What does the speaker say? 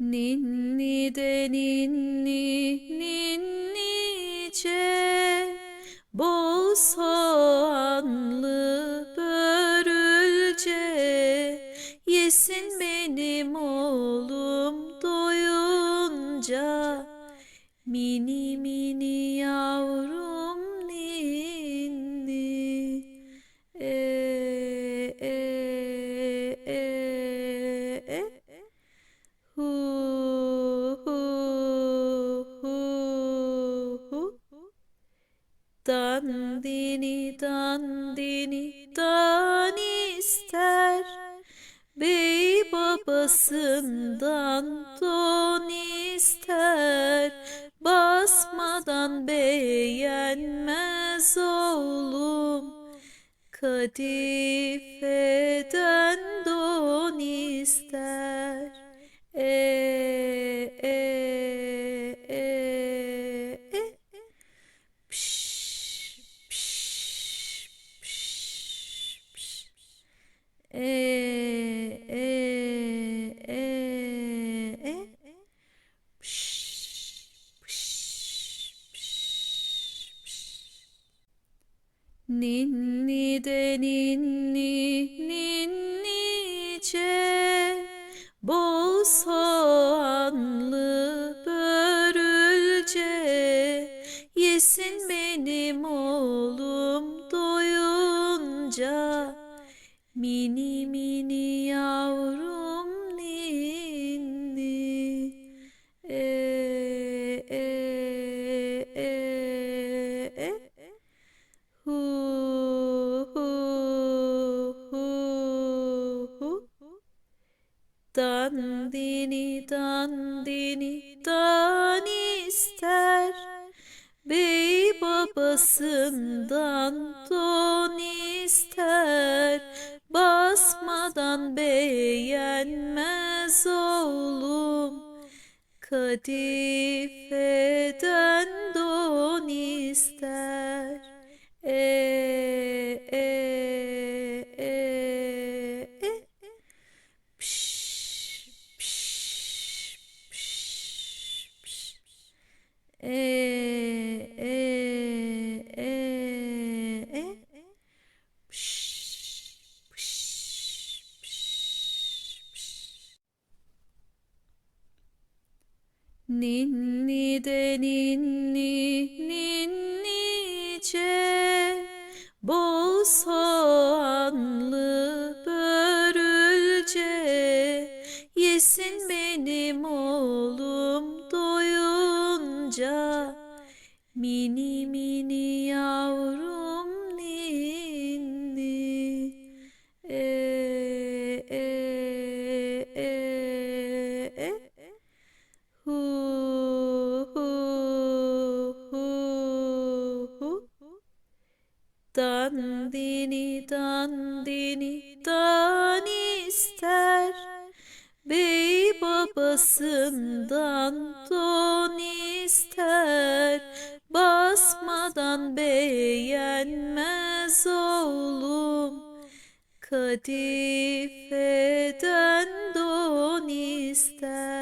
Ninni de ninni ninnice Bol soğanlı börülce. Yesin benim oğlum doyunca. Mini mini yavrum Dandini dandini dan ister. Bey babasından don ister. Basmadan beğenmez oğlum. Kadifeden don ister Ninni de ninni ninnice Bol soğanlı börülce Yesin benim oğlum doyunca. Mini mini yavrum Dandini dandini dan ister. Bey babasından don ister. Basmadan beğenmez oğlum. Kadifeden don ister Ninni de ninni ninnice Bol soğanlı börülce Yesin benim oğlum doyunca. Mini mini Dandini dandini dan ister. Bey babasından don ister. Basmadan beğenmez oğlum. Kadifeden don ister